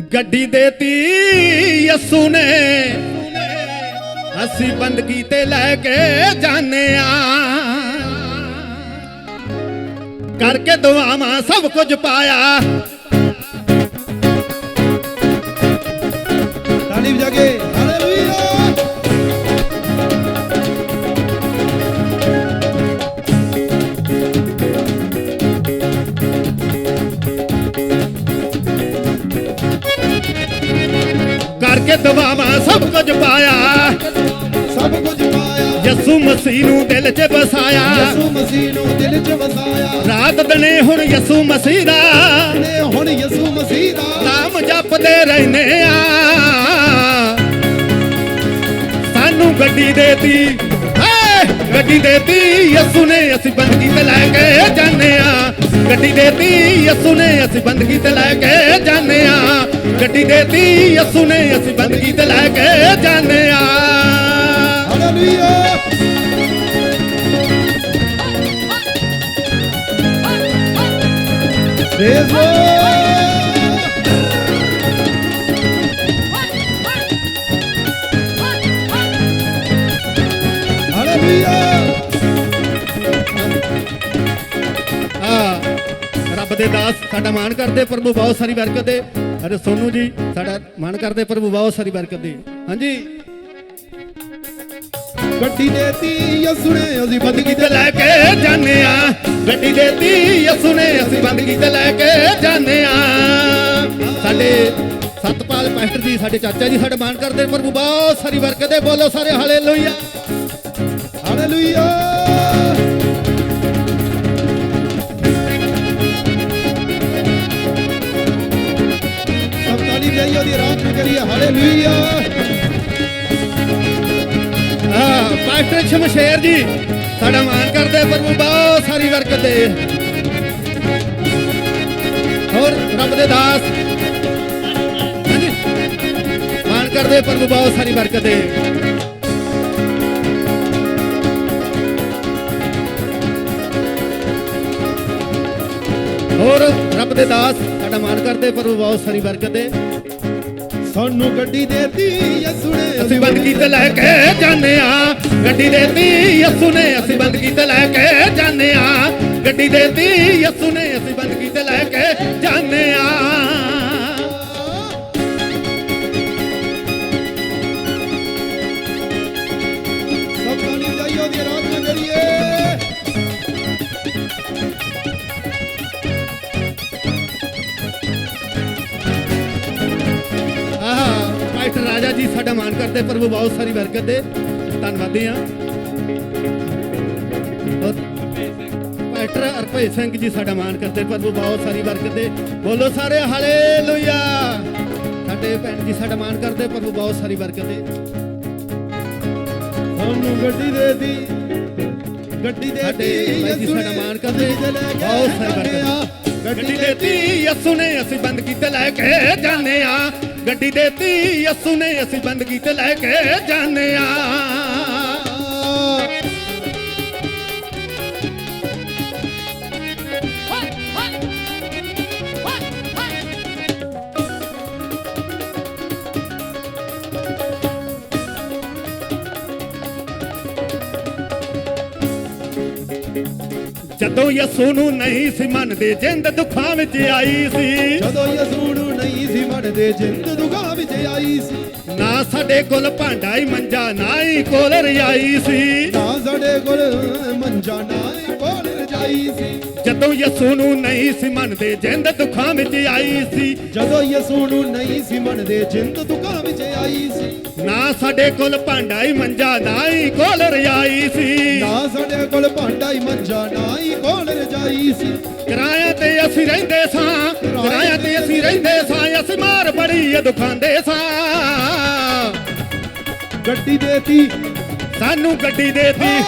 ਗੱਡੀ ਦੇਤੀ ਯਸੂ ਨੇ ਅਸੀਂ ਬੰਦਗੀ ਤੇ ਲੈ ਕੇ ਜਾਣੇ ਆ। ਕਰਕੇ ਦੁਆਵਾਂ ਸਭ ਕੁਝ ਪਾਇਆ। ਤਾਲੀ ਵਜਾ ਕੇ। ਯਸੂ ਮਸੀਹ ਨੂੰ ਦਿਲ 'ਚ ਵਸਾਇਆ। ਯਿਸੂ ਮਸੀਹ ਨੂੰ ਦਿਲ 'ਚ ਵਸਾਇਆ। ਰਾਤ ਦਿਨੇ ਹੁਣ ਯਸੂ ਮਸੀਹ ਦਾ। ਨੇ ਹੁਣ ਯਿਸੂ ਮਸੀਹ ਦਾ। ਨਾਮ ਜਪਦੇ ਰਹਿੰਦੇ ਆ। ਸਾਨੂੰ ਗੱਡੀ ਦੇਤੀ। ਹੇ ਗੱਡੀ ਦੇਤੀ। ਯਸੂ ਨੇ ਅਸੀਂ ਬੰਦਗੀ ਤੇ ਲੈ ਕੇ ਜਾਂਦੇ ਆ। ਗੱਡੀ ਦੇਤੀ। ਯਸੂ ਨੇ ਅਸੀਂ ਬੰਦਗੀ ਤੇ ਲੈ ਕੇ ਜਾਂਦੇ ਆ। ਗੱਡੀ ਦੇਤੀ। ਯਸੂ ਨੇ ਅਸੀਂ ਬੰਦਗੀ ਤੇ ਲੈ ਕੇ ਜਾਂਦੇ ਆ। ਹਾਲੇਲੂਇਆ ਪ੍ਰੇਜ਼ ਹਾਲੇਲੂਇਆ ਆ ਰੱਬ ਦੇ ਦਾਸ ਸਾਡਾ ਮਾਣ ਕਰਦੇ, ਪ੍ਰਭੂ ਬਹੁਤ ਸਾਰੀ ਬਰਕਤ ਦੇ। ਅਰੇ ਸੋਨੂ ਜੀ, ਸਾਡਾ ਮਾਣ ਕਰਦੇ, ਪ੍ਰਭੂ ਬਹੁਤ ਸਾਰੀ ਬਰਕਤ ਦੇ। ਹਾਂਜੀ। ਗੱਡੀ ਦੇਤੀ ਯਿਸੂ ਨੇ ਅਸੀਂ ਬੰਦਗੀ ਤੇ ਲੈ ਕੇ ਜਾਂਦੇ ਆ ਗੱਡੀ ਦੇਤੀ ਯਸੂ ਨੇ ਅਸੀਂ ਬੰਦਗੀ ਤੇ ਲੈ ਕੇ ਜਾਂਦੇ ਆ ਸਾਡੇ ਸਤਪਾਲ ਪਾਸਟਰ ਜੀ, ਸਾਡੇ ਚਾਚਾ ਜੀ, ਸਾਡਾ ਮਾਣ ਕਰਦੇ ਪ੍ਰਭੂ, ਬਹੁਤ ਸਾਰੀ ਬਰਕਤ ਦੇ ਬੋਲੋ ਸਾਰੇ, ਹਾਲੇਲੂਇਆ। ਹਾਲੇਲੂਇਆ। ਸਭ ਤਾਲੀ ਵਜਾਈਏ ਉਹਦੀ ਰਾਤ ਨੂੰ ਕਰੀਏ ਹਾਲੇਲੂਇਆ। ਹਾਂ ਪਾਸਟਰ ਸ਼ਮਸ਼ੇਰ ਜੀ ਸਾਡਾ ਮਾਣ ਕਰਦੇ ਪ੍ਰਭੂ ਬਹੁਤ ਸਾਰੀ ਬਰਕਤ ਦੇ ਹੋਰ ਰੱਬ ਦੇ ਦਾਸ। ਹਾਂਜੀ। ਮਾਣ ਕਰਦੇ ਪ੍ਰਭੂ ਬਹੁਤ ਸਾਰੀ ਬਰਕਤ ਦੇ ਹੋਰ ਰੱਬ ਦੇ ਦਾਸ, ਸਾਡਾ ਮਾਣ ਕਰਦੇ ਪ੍ਰਭੂ ਬਹੁਤ ਸਾਰੀ ਬਰਕਤ ਦੇ ਸਾਨੂੰ ਗੱਡੀ ਦੇਤੀ ਯਿਸੂ ਅਸੀਂ ਬੰਦਗੀ ਤੇ ਲੈ ਕੇ ਜਾਂਦੇ ਆ ਗੱਡੀ ਦੇਤੀ, ਯਸੂ ਨੇ, ਅਸੀਂ ਬੰਦਗੀ ਤੇ ਲੈ ਕੇ ਜਾਂਦੇ ਆ ਗੱਡੀ ਦੇਤੀ, ਯਸੂ ਨੇ, ਅਸੀਂ ਬੰਦਗੀ ਤੇ ਲੈ ਕੇ ਜਾਂਦੇ ਆ ਆਹ ਪਾਸਟਰ ਰਾਜਾ ਜੀ, ਸਾਡਾ ਮਾਣ ਕਰਦੇ, ਪ੍ਰਭੂ ਬਹੁਤ ਸਾਰੀ ਬਰਕਤ ਦੇ। ਧੰਨਵਾਦੀ ਆ ਪਾਸਟਰ ਅਰਪੇ ਸਿੰਘ ਜੀ ਸਾਡਾ ਮਾਣ ਕਰਦੇ ਪ੍ਰਭੂ ਬਹੁਤ ਸਾਰੀ ਬਰਕਤ ਦੇ ਬੋਲੋ ਸਾਰੇ ਹਾਲੇਲੂਇਆ। ਸਾਡੇ ਭੈਣ ਜੀ ਸਾਡਾ ਮਾਣ ਕਰਦੇ ਪ੍ਰਭੂ ਬਹੁਤ ਸਾਰੀ ਬਰਕਤ ਦੇ ਸਾਨੂੰ ਗੱਡੀ ਦੇਤੀ ਗੱਡੀ ਸਾਡੇ ਦੇਤੀ ਭਾਈ ਜੀ ਯਿਸੂ ਸਾਡਾ ਮਾਣ ਕਰਦੇ ਗੱਡੀ ਬਹੁਤ ਸਾਰੀ। ਬਰਕਤ ਗੱਡੀ ਦੇਤੀ ਯਸੂ ਨੇ ਅਸੀਂ ਬੰਦਗੀ ਤੇ ਲੈ ਕੇ ਜਾਂਦੇ ਆ। ਗੱਡੀ ਦੇਤੀ ਯਸੂ ਨੇ ਅਸੀਂ ਬੰਦਗੀ ਤੇ ਲੈ ਕੇ ਜਾਂਦੇ ਆ। ਜਦੋਂ ਯਸੂ ਨੂੰ ਨਹੀਂ ਸੀ ਮੰਨਦੇ ਜਿੰਦ ਦੁੱਖਾਂ ਵਿੱਚ ਆਈ ਸੀ। ਜਦੋਂ ਯਿਸੂ ਨੂੰ ਨਹੀਂ ਸੀ ਮੰਨਦੇ ਜਿੰਦ ਦੁਗਾ ਵਿੱਚ ਆਈ ਸੀ। ਨਾ ਸਾਡੇ ਕੋਲ ਭਾਂਡਾ ਹੀ ਮੰਜਾ ਨਾ ਹੀ ਕੋਲ ਰਜਾਈ ਸੀ। ਨਾ ਸਾਡੇ ਕੋਲ ਮੰਜਾ ਨਾ ਜਦੋਂ ਯਸੂ ਨੂੰ ਨਹੀਂ ਸੀ ਮੰਨਦੇ ਜਿੰਦ ਦੁੱਖਾਂ ਵਿੱਚ ਆਈ ਸੀ। ਜਦੋਂ ਯਿਸੂ ਨੂੰ ਨਹੀਂ ਸੀ ਮੰਨਦੇ ਜਿੰਦ ਦੁਗਾ ਵਿੱਚ ਆਈ ਸੀ। ਨਾ ਸਾਡੇ ਕੋਲ ਭਾਂਡਾ ਹੀ ਮੰਜਾ ਨਾ ਹੀ ਕੋਲ ਰਜਾਈ ਸੀ। ਨਾ ਸਾਡੇ ਕੋਲ ਭਾਂਡਾ ਹੀ ਮੰਜਾ ਨਾ ਹੀ ਕੋਲ ਰਜਾਈ ਸੀ। ਕਿਰਾਇਆ ਤੇ ਅਸੀਂ ਰਹਿੰਦੇ ਸਾਂ ਕਿਰਾਇਆ ਤੇ ਅਸੀਂ ਰਹਿੰਦੇ ਸਾਂ ਅਸੀਂ ਮਾਰ ਬੜੀ ਇਹ ਦੁਖਾਂਦੇ ਸਾਂ। ਗੱਡੀ ਦੇਤੀ। ਸਾਨੂੰ ਗੱਡੀ ਦੇਤੀ।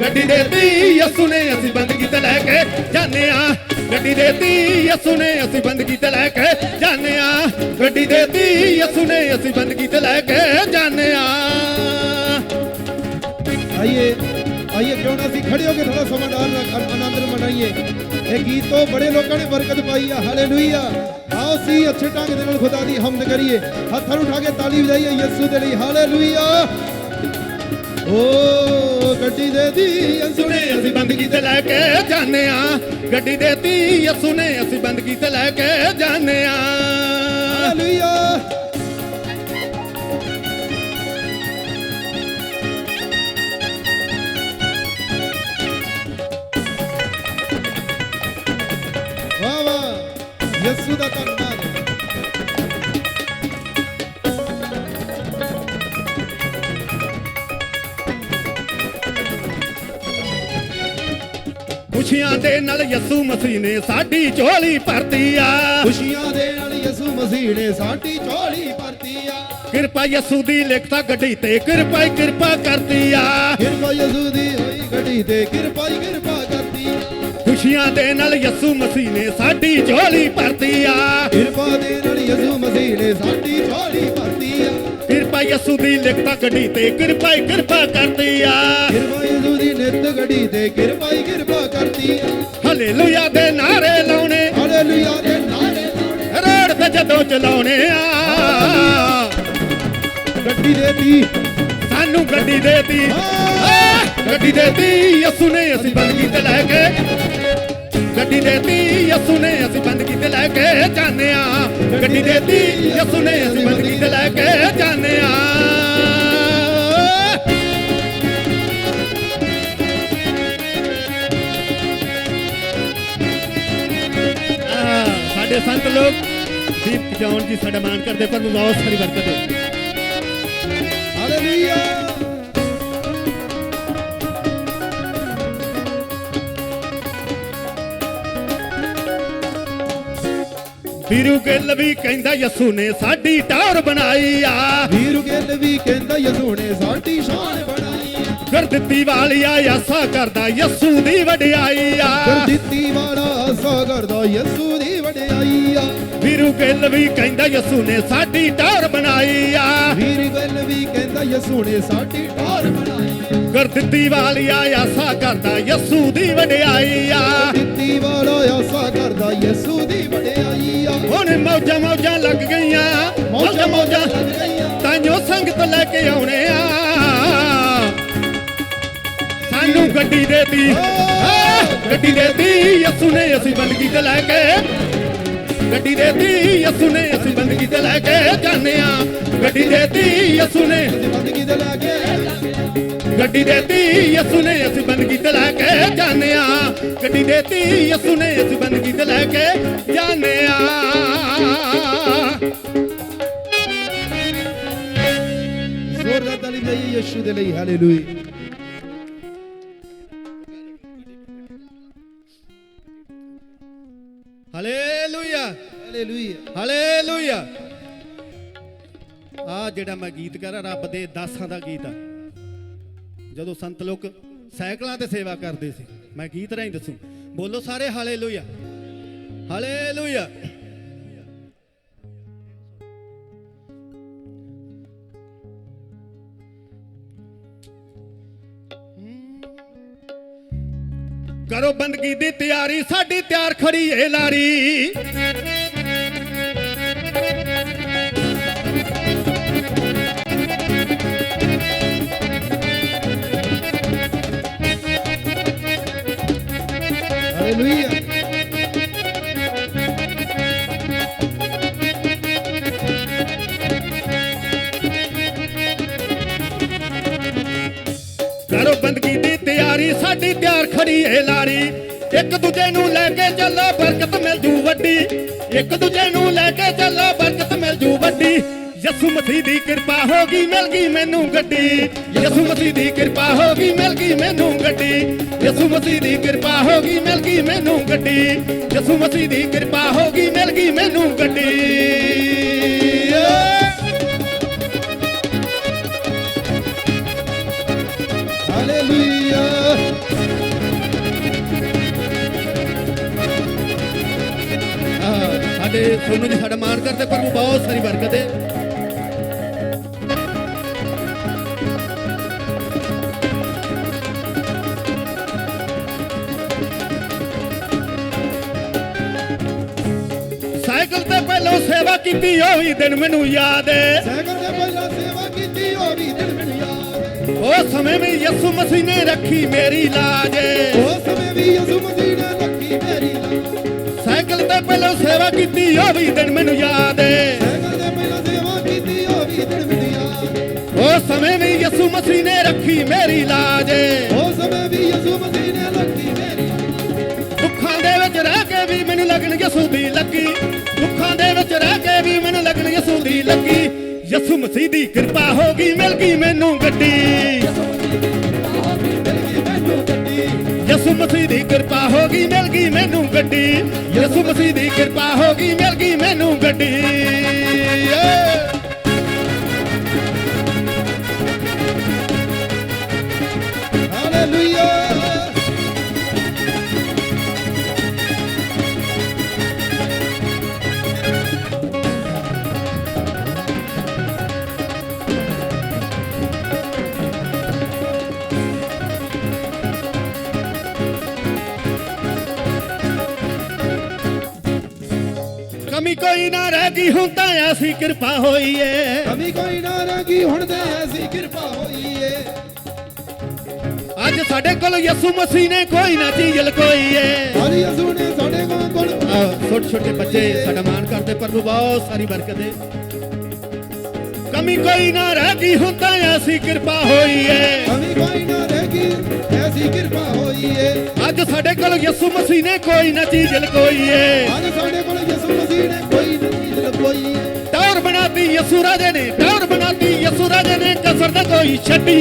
ਗੱਡੀ ਦੇਤੀ ਯਸੂ ਨੇ ਅਸੀਂ ਬੰਦਗੀ ਤੇ ਲੈ ਕੇ ਜਾਣੇ ਆ ਗੱਡੀ ਦੇਤੀ ਯਸੂ ਨੇ ਅਸੀਂ ਬੰਦਗੀ ਤੇ ਲੈ ਕੇ ਜਾਣੇ ਆ ਗੱਡੀ ਦੇਤੀ ਯਸੂ ਨੇ ਅਸੀਂ ਬੰਦਗੀ ਤੇ ਲੈ ਕੇ ਜਾਣੇ ਆ ਆਈਏ ਆइए क्यों ना खड़े होकर थोड़ा समा डाल आनंद मनाइए ये गीत तो बड़े लोगों ने बरकत पाई है हाले लुईया आओ सी अच्छे ढंग के खुदा की हमद करिए हथर उठा के ताली बजाइए यसू दे हाले लुईया ਓ ਗੱਡੀ ਦੇ ਦੀ ਯਿਸੂ ਨੇ ਅਸੀਂ ਬੰਦਗੀ ਤੇ ਲੈ ਕੇ ਆ। ਗੱਡੀ ਦੇਤੀ ਯਸੂ ਨੇ ਅਸੀਂ ਬੰਦਗੀ ਤੇ ਲੈ ਕੇ ਜਾਂਦੇ ਆ। ਹਾਲੇਲੂਇਆ। ਵਾਹ ਵਾਹ। ਯਿਸੂ ਦਾ ਧੰਨਵਾਦ। ਦੇ ਨਾਲ ਯਸੂ ਮਸੀਹ ਨੇ ਸਾਡੀ ਝੋਲੀ ਭਰਤੀ ਆ। ਖੁਸ਼ੀਆਂ ਦੇ ਨਾਲ ਯਿਸੂ ਮਸੀਹ ਨੇ ਸਾਡੀ ਝੋਲੀ ਭਰਤੀ ਆ। ਕਿਰਪਾ ਯਸੂ ਦੀ ਲਿਖਤਾ ਗੱਡੀ ਤੇ ਕਿਰਪਾ ਹੀ ਕਿਰਪਾ ਕਰਦੀ ਆ। ਕਿਰਪਾ ਯਿਸੂ ਦੀ ਹੋਈ ਗੱਡੀ ਤੇ ਕਿਰਪਾ ਹੀ ਕਿਰਪਾ ਕਰਦੀ ਆ। ਖੁਸ਼ੀਆਂ ਦੇ ਨਾਲ ਯਸੂ ਮਸੀਹ ਨੇ ਸਾਡੀ ਝੋਲੀ ਭਰਤੀ ਆ। ਕਿਰਪਾ ਦੇ ਨਾਲ ਯਿਸੂ ਮਸੀਹ ਨੇ ਸਾਡੀ ਝੋਲੀ ਭਰਤੀ ਆ। ਕਿਰਪਾ ਯਸੂ ਦੀ ਲਿਖਤਾ ਗੱਡੀ ਤੇ ਕਿਰਪਾ ਕਿਰਪਾ ਕਰਦੀ ਆ। ਕਿਰਪਾ ਯਿਸੂ ਦੀ ਨਿਤ ਗੱਡੀ ਤੇ ਕਿਰਪਾ ਹੀ ਕਿਰਪਾ ਕਰਦੀ ਆ। ਹਲੇਲੂਇਆ ਦੇ ਨਾਰੇ ਲਾਉਣੇ। ਹਾਲੇਲੂਇਆ ਦੇ ਨਾਰੇ ਲਾਉਣੇ। ਤੇ ਜਦੋਂ ਚਲਾਉਣੇ ਆ। ਗੱਡੀ ਦੇਤੀ। ਸਾਨੂੰ ਗੱਡੀ ਦੇਤੀ। ਗੱਡੀ ਦੇਤੀ। ਯਸੂ ਨੇ ਅਸੀਂ ਬੰਦਗੀ ਤੇ ਲੈ ਕੇ। ਗੱਡੀ ਦੇਤੀ। ਯਸੂ ਨੇ ਅਸੀਂ ਬੰਦਗੀ ਤੇ ਲੈ ਕੇ ਜਾਂਦੇ ਆ ਗੱਡੀ ਦੇਤੀ। ਯਸੂ ਨੇ ਅਸੀਂ ਬੰਦਗੀ ਤੇ ਲੈ ਕੇ ਜਾਂਦੇ ਸਾਡੇ ਸੰਤ ਲੋਕ ਦੀਪ ਜਾਉਣ ਜੀ ਸਾਡਾ ਮਾਨ ਕਰਦੇ ਪਰ ਬਹੁਤ ਸਾਰੀ ਬਰਕਤ ਹੈ ਹਾਲੇਲੂਇਆ। ਵੀਰੂ ਗਿੱਲ ਵੀ ਕਹਿੰਦਾ ਯਸੂ ਨੇ ਸਾਡੀ ਟਾਰ ਬਣਾਈ ਆ। ਵੀਰ ਗਿੱਲ ਵੀ ਕਹਿੰਦਾ ਯਿਸੂ ਨੇ ਸਾਡੀ ਸ਼ਾਨ ਬਣਾਈ ਆ। ਕਰ ਦਿੱਤੀ ਵਾਲਿਆ ਆਸਾ ਕਰਦਾ ਯਸੂ ਦੀ ਵਡਿਆਈ ਆ। ਕਰ ਦਿੱਤੀ ਵਾਲਾ ਸਾਗਰ ਦਾ ਯਿਸੂ ਦੀ ਵੀਰੂ ਗਿੱਲ ਵੀ ਕਹਿੰਦਾ ਯਸੂ ਨੇ ਸਾਡੀ ਟਾਰ ਬਣਾਈ ਆ। ਵੀਰ ਗਿੱਲ ਵੀ ਕਹਿੰਦਾ ਯਿਸੂ ਨੇ ਸਾਡੀ ਠਾਰ ਬਣਾਈ ਕਰ ਦਿੱਤੀ ਵਾਲਿਆ ਆਸਾ ਕਰਦਾ ਯਸੂ ਦੀ ਵਡਿਆਈ ਆ। ਦਿੱਤੀ ਵਾਲਾ ਆਸਾ ਕਰਦਾ ਯਿਸੂ ਦੀ ਵਡਿਆਈ ਆ। ਹੁਣ ਮੌਜਾਂ ਮੌਜਾਂ ਲੱਗ ਗਈਆਂ ਮੌਜਾਂ ਮੌਜਾਂ ਲੱਗ ਗਈਆਂ। ਤਾਂਯੋ ਸੰਗਤ ਲੈ ਕੇ ਆਉਣੇ ਆ। ਸਾਨੂੰ ਗੱਡੀ ਦੇਤੀ ਗੱਡੀ ਦੇਤੀ ਯਸੂ ਨੇ ਅਸੀਂ ਬੰਦਗੀ ਤੇ ਲੈ ਕੇ। ਗੱਡੀ ਦੇਤੀ ਯਸੂ ਨੇ ਅਸੀਂ ਬੰਦਗੀ ਤੇ ਲੈ ਕੇ ਜਾਂਦੇ ਆ ਗੱਡੀ ਦੇਤੀ ਯਸੂ ਨੇ ਅਸੀਂ ਬੰਦਗੀ ਦੇ ਲੈ ਕੇ ਗੱਡੀ ਦੇਤੀ ਯਸੂ ਨੇ ਅਸੀਂ ਬੰਦਗੀ ਤੇ ਲੈ ਕੇ ਜਾਂਦੇ ਆ ਗੱਡੀ ਦੇਤੀ ਯਸੂ ਨੇ ਅਸੀਂ ਬੰਦਗੀ ਤੇ ਲੈ ਕੇ ਜਾਂਦੇ ਆ ਜ਼ੋਰਦਾਰ ਤਾਲੀ ਬਜਾਈਏ ਯਿਸੂ ਦੇ ਲਈ ਹਾਲੇਲੂਇਆ ਹਾਲੇਲੂਇਆ। ਹਾਲੇਲੂਇਆ ਹਾਲੇਲੂਇਆ ਆ ਜਿਹੜਾ ਮੈਂ ਗੀਤ ਕਰ ਰੱਬ ਦੇ ਦਾਸਾਂ ਦਾ ਗੀਤ ਆ। ਜਦੋਂ ਸੰਤ ਲੋਕ ਸਾਈਕਲਾਂ ਤੇ ਸੇਵਾ ਕਰਦੇ ਸੀ, ਮੈਂ ਗੀਤ ਰਾਹੀਂ ਦੱਸੂ। ਬੋਲੋ ਸਾਰੇ ਹਾਲੇਲੂਇਆ ਹਾਲੇਲੂਇਆ ਕਰੋ ਬੰਦਗੀ ਦੀ ਤਿਆਰੀ, ਸਾਡੀ ਤਿਆਰ ਖੜੀ ਏ ਲਾਰੀ ਹਾਲੇਲੂਇਆ ਕਰੋ ਬੰਦਗੀ ਦੀ ਤਿਆਰੀ, ਸਾਡੀ ਤਿਆਰ ਖੜੀ ਏ ਲਾਰੀ। ਇੱਕ ਦੂਜੇ ਨੂੰ ਲੈ ਕੇ ਚੱਲੋ, ਬਰਕਤ ਮਿਲ ਜੂ ਵੱਡੀ। ਇੱਕ ਦੂਜੇ ਨੂੰ ਲੈ ਕੇ ਚੱਲ ਹੋ ਗਈ ਮਿਲ ਗਈ ਮੈਨੂੰ ਗੱਡੀ। ਯਸੂ ਮਸੀਹ ਦੀ ਕਿਰਪਾ ਹੋ ਗਈ ਮਿਲ ਗਈ ਮੈਨੂੰ ਗੱਡੀ। ਯਸੂ ਮਸੀਹ ਦੀ ਕਿਰਪਾ ਹੋ ਗਈ ਮਿਲ ਗਈ ਮੈਨੂੰ ਗੱਡੀ। ਯਸੂ ਮਸੀਹ ਦੀ ਕਿਰਪਾ ਹੋ ਗਈ ਮਿਲ ਗਈ ਮੈਨੂੰ ਗੱਡੀ। ਸਾਡੇ ਸੋਨੂੰ ਜੀ, ਸਾਡਾ ਮਾਣ ਕਰਦੇ ਪਰ ਬਹੁਤ ਸਾਰੀ ਬਰਕਤ ਹੈ। ਸੇਵਾ ਕੀਤੀ ਉਹ ਵੀ ਦਿਨ ਮੈਨੂੰ ਯਾਦ ਏ ਸਾਈਕਲ ਤੇ ਪਹਿਲਾਂ ਸੇਵਾ ਕੀਤੀ ਉਹ ਵੀ ਦਿਨ ਮੈਨੂੰ ਯਾਦ ਏ। ਉਹ ਸਮੇਂ ਵੀ ਯਿਸੂ ਮਸੀਹ ਨੇ ਰੱਖੀ ਮੇਰੀ ਲਾਜ ਏ ਉਸ ਸਮੇਂ ਵੀ ਯਿਸੂ ਮਸੀਹ ਨੇ ਰੱਖੀ ਮੇਰੀ ਲਾਜ ਸਾਈਕਲ ਤੇ ਪਹਿਲਾਂ ਸੇਵਾ ਕੀਤੀ ਉਹ ਵੀ ਦਿਨ ਮੈਨੂੰ ਯਾਦ ਏ ਸਾਈਕਲ ਤੇ ਪਹਿਲਾਂ ਸੇਵਾ ਕੀਤੀ ਉਹ ਵੀ ਦਿਨ ਮੈਨੂੰ ਯਾਦ ਏ। ਉਹ ਸਮੇਂ ਵੀ ਯਿਸੂ ਮਸੀਹ ਨੇ ਰੱਖੀ ਮੇਰੀ ਲਾਜ ਏ ਉਸ ਸਮੇਂ ਵੀ ਯਿਸੂ ਮਸੀਹ ਨੇ ਰੱਖੀ ਮੇਰੀ ਲਾਜ ਦੁੱਖਾਂ ਦੇ ਵਿੱਚ ਰਹਿ ਕੇ ਵੀ ਮੈਨੂੰ ਲੱਗਣ ਯਿਸੂ ਦੀ ਲੱਗੀ। ਦੁੱਖਾਂ ਦੇ ਵਿੱਚ ਰਹਿ ਕੇ ਵੀ ਮੈਨੂੰ ਲੱਗਣ ਯਿਸੂ ਦੀ ਲੱਗੀ। ਯਸੂ ਮਸੀਹ ਦੀ ਕਿਰਪਾ ਹੋ ਗਈ, ਮਿਲ ਗਈ ਮੈਨੂੰ ਗੱਡੀ। ਯਸੂ ਮਸੀਹ ਦੀ ਕਿਰਪਾ ਹੋ ਗਈ, ਮਿਲ ਗਈ ਮੈਨੂੰ ਗੱਡੀ। ਯਸੂ ਮਸੀਹ ਦੀ ਕਿਰਪਾ ਹੋ ਗਈ, ਮਿਲ ਗਈ ਹੁਣ ਤਾਂ ਐਸੀ ਕਿਰਪਾ ਹੋਈ ਏ ਕਮੀ ਕੋਈ ਨਾ ਰਹੀ ਹੁਣ ਤੇ ਐਸੀ ਕਿਰਪਾ ਹੋਈ ਏ ਅੱਜ ਸਾਡੇ ਕੋਲ ਯਿਸੂ ਮਸੀਹ ਨੇ ਕੋਈ ਨਾ ਚੀਜ਼ ਲਕੋਈ ਏ ਹਰੀ ਯਿਸੂ ਨੇ ਸਾਡੇ ਕੋਲ ਛੋਟੇ ਛੋਟੇ ਬੱਚੇ ਸਾਡਾ ਮਾਣ ਕਰਦੇ ਪ੍ਰਭੂ ਬਹੁਤ ਸਾਰੀ ਬਰਕਤ ਦੇ। ਕਮੀ ਕੋਈ ਨਾ ਰਹਿ ਗਈ ਹੁਣ ਤਾਂ ਐਸੀ ਕਿਰਪਾ ਹੋਈ ਏ ਕਮੀ ਕੋਈ ਨਾ ਰਹੀ ਐਸੀ ਕਿਰਪਾ ਹੋਈ ਏ ਅੱਜ ਸਾਡੇ ਕੋਲ ਯਿਸੂ ਮਸੀਹ ਨੇ ਕੋਈ ਨਾ ਚੀਜ਼ ਲਕੋਈ ਏ ਅੱਜ ਸਾਡੇ ਕੋਲ ਯਿਸੂ ਮਸੀਹ ਨੇ ਕੋਈ ਯਿਸੂ ਰਾਜੇ ਨੇ ਟੌਰ ਬਣਾਤੀ ਯਿਸੂ ਰਾਜੇ ਨੇ, ਕਸਰ ਨਾ ਕੋਈ ਛੱਡੀ।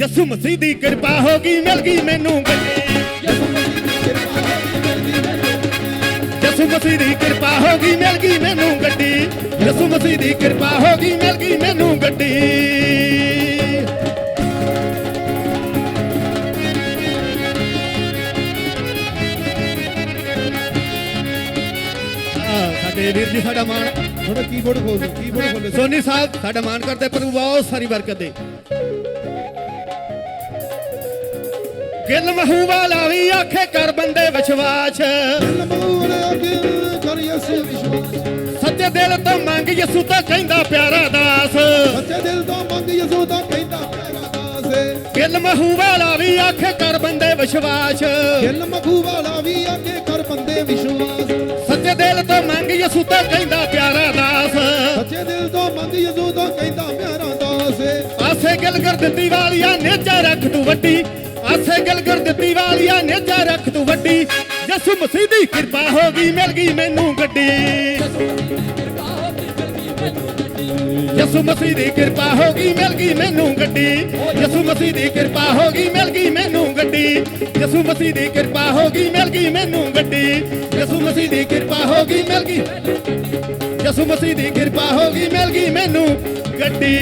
ਯਿਸੂ ਮਸੀਹ ਦੀ ਕਿਰਪਾ ਹੋ ਗਈ, ਮਿਲ ਗਈ ਮੈਨੂੰ ਗੱਡੀ ਯਿਸੂ ਮਸੀਹ ਦੀ ਕਿਰਪਾ ਹੋ ਗਈ, ਮਿਲ ਗਈ ਮੈਨੂੰ ਗੱਡੀ। ਯਿਸੂ ਮਸੀਹ ਦੀ ਕਿਰਪਾ ਹੋ ਗਈ, ਮਿਲ ਗਈ ਮੈਨੂੰ ਗੱਡੀ। ਸਾਡੇ ਵੀਰ ਜੀ, ਸਾਡਾ ਮਾਣ। ਥੋੜਾ ਕੀਬੋਰਡ ਖੋਲ ਕੀਬੋਰਡ ਖੋਲ ਸੋਨੀ ਸਾਹਿਬ ਸਾਡਾ ਮਾਣ ਕਰਦੇ ਪ੍ਰਭੂ ਬਹੁਤ ਸਾਰੀ ਬਰਕਤ ਦੇ। ਗਿਲ ਮਹੂ ਵਾਲਾ ਵੀ ਆਖੇ ਕਰ ਬੰਦੇ ਵਿਸ਼ਵਾਸ। ਲਮੂੜ ਅੱਗੇ ਕਰ ਯਿਸੂ ਵਿਸ਼ਵਾਸ। ਸੱਚੇ ਦਿਲ ਤੋਂ ਮੰਗ ਯਿਸੂ ਤਾਂ ਕਹਿੰਦਾ ਪਿਆਰਾ ਦਾਸ। ਸੱਚੇ ਦਿਲ ਤੋਂ ਮੰਗ ਯਿਸੂ ਦਾ ਕਹਿੰਦਾ ਪਿਆਰਾ ਦਾਸ। ਗਿਲ ਮਹੂ ਵਾਲਾ ਵੀ ਆਖੇ ਕਰ ਬੰਦੇ ਵਿਸ਼ਵਾਸ। ਦਿਲ ਮਖੂ ਵਾਲਾ ਵੀ ਅੱਗੇ ਯਿਸੂ ਤਾਂ ਕਹਿੰਦਾ ਪਿਆਰਾ ਦਾਸ। ਸੱਚੇ ਦਿਲ ਤੋਂ ਮੰਗ ਯਿਸੂ ਦਾ ਕਹਿੰਦਾ ਪਿਆਰਾ ਦਾਸ ਆਸੇ ਗਿਲ ਕਰ ਦਿੱਤੀ ਵਾਲੀਆ ਨੇਜਾ ਰੱਖ ਤੂੰ ਵੱਡੀ। ਆਸੇ ਗਿਲ ਕਰ ਦਿੱਤੀ ਵਾਲੀਆ ਨੇਜਾ ਰੱਖ ਤੂੰ ਵੱਡੀ। ਯਿਸੂ ਮਸੀਹ ਦੀ ਕਿਰਪਾ ਹੋ ਗਈ ਮਿਲ ਗਈ ਮੈਨੂੰ ਗੱਡੀ। ਯਿਸੂ ਮਸੀਹ ਦੀ ਕਿਰਪਾ ਹੋ ਗਈ, ਮਿਲ ਗਈ ਮੈਨੂੰ ਗੱਡੀ। ਯਿਸੂ ਮਸੀਹ ਦੀ ਕਿਰਪਾ ਹੋ ਗਈ, ਮਿਲ ਗਈ ਮੈਨੂੰ ਗੱਡੀ। ਯਿਸੂ ਮਸੀਹ ਦੀ ਕਿਰਪਾ ਹੋ ਗਈ, ਮਿਲ ਗਈ ਮੈਨੂੰ ਗੱਡੀ। ਯਸੂ ਮਸੀਹ ਦੀ ਕਿਰਪਾ ਹੋ ਗਈ, ਮਿਲ ਗਈ। ਯਸੂ ਮਸੀਹ ਦੀ ਕਿਰਪਾ ਹੋ ਗਈ, ਮਿਲ ਗਈ ਮੈਨੂੰ ਗੱਡੀ।